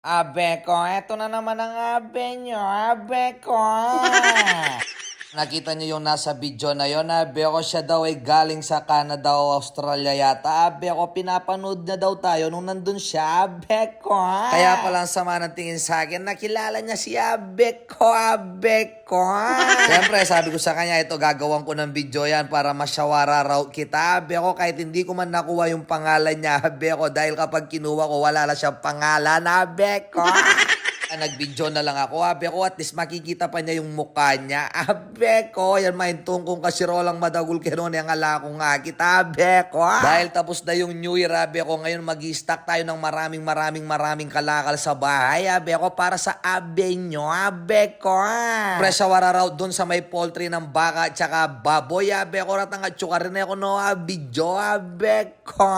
Abe ko, eto na naman ang abe nyo, abe ko. Nakita niyo yung nasa video na yon, abe ko siya daw ay galing sa Canada o Australia yata. Abe ko, pinapanood na daw tayo nung nandun siya, abe ko. Kaya pala ang sama ng tingin sa akin, nakilala niya si abe ko, abe ko. Siyempre, sabi ko sa kanya, ito gagawan ko ng video yan para masyawara raw kita. Abe ko, kahit hindi ko man nakuha yung pangalan niya, abe ko, dahil kapag kinuha ko, wala na siyang pangalan, abe ko. Ah, Nag-video na lang ako, abe ko, at least makikita pa niya yung mukha niya. Abe ko, yan mahintong kong kasirolang madagul kinon yung ala ko nga kita, abe ko. Dahil tapos na yung New Year, abe ko, ngayon mag stock tayo ng maraming maraming maraming kalakal sa bahay, abe ko, para sa abe nyo, abe ko. Presawara raw dun sa may poultry ng baka at saka baboy, abe ko, ratang at rin ako, no, abidyo, abe ko.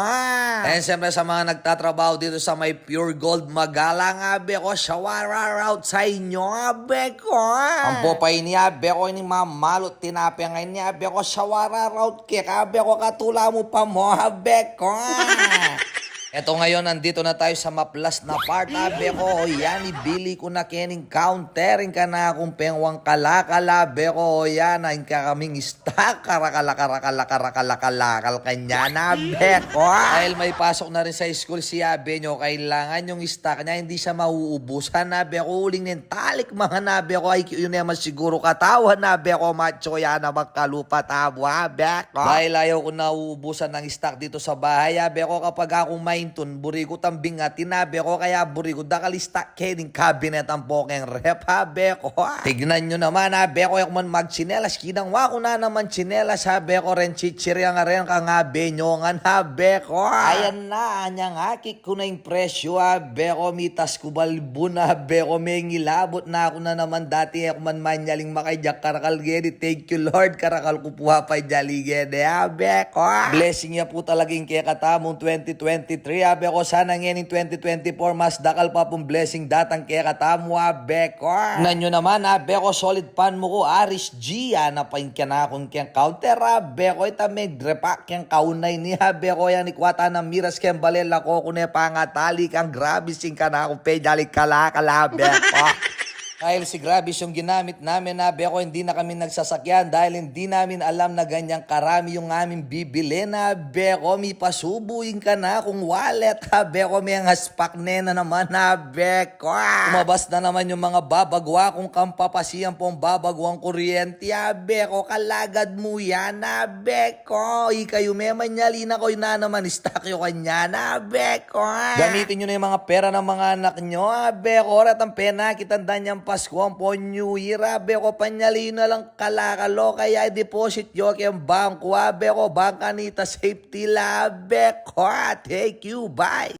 And siyempre sa mga nagtatrabaho dito sa may Pure Gold Magalang, abe ko, shawara out sa inyo, abe ko. Ang popay niya, abe ko, ini mamalot, tinapya ngayon niya, abe ko, shawara out kik, abe ko, katula mo pa mo, abe ko. Eto ngayon, nandito na tayo sa maplas na part. Abe ko, yan, ibili ko na kening countering ka na akong pengwang kalakala. Abe ko, yan, ang kaming stock. Karakala, karakala, karakala, kalakal kanya na, abe ko. Dahil may pasok na rin sa school si Abe nyo, kailangan yung stock niya, hindi siya mauubusan. Abe ko, uling nin talik mga nabe ko. Ay, yun naman siguro katawan abe ko, macho yan, magkalupa tabo, abe ko. Dahil ayaw ko nauubusan ng stock dito sa bahay, abe ko, kapag akong mainton, buri ko tambing nga, tinabi ko, kaya buri ko, dakalista kening cabinet ang pokeng rep, abe ko. Tignan nyo naman, abe ko, yung man magchinelas, kinangwa ko na naman chinelas, abe ko, ren chichirya nga rin, ka nga benyo nga, abe ko. Ayan na, anya nga, kik ko na yung presyo, abe ko, mitas ko balbun, abe ko, may ngilabot na ako na naman dati, ako man manyaling makajak karakal gedi, thank you Lord, karakal ko puha pa jali gedi, abe ko. Blessing niya po talagang kaya katamong 2023, abe ko, sana ngayon 2024, mas dakal pa pong blessing datang kaya katamo, abe ko. Nanyo naman, abe ko, solid pan mo ko, Aris G, na pa yung kanakon kiyang counter, abe ko, ita may drepa kiyang kaunay ni, abe ko, yan ikwata ng miras kiyang balela ko, kung pangatali kang grabe sing ka na akong pedalik kalakala, abe ko. Dahil si Grabis yung ginamit namin na beko hindi na kami nagsasakyan dahil hindi namin alam na ganyang karami yung aming bibili na beko may pasubuin ka na kung wallet ha beko may ang haspak na naman na beko. Umabas na naman yung mga babagwa kung kampapasiyan pong babagwang kuryente ha beko kalagad mo yan na beko. Ikayo may manyali na ko na naman yung kanya na beko. Gamitin nyo na yung mga pera ng mga anak nyo ha beko. Rat ang pena kitanda Pasko ang po New Year. Abe ko panyali na lang kalakalo kaya deposit yo kay ang bangko. Abe ko bangka nita safety labe ko. Take you. Bye.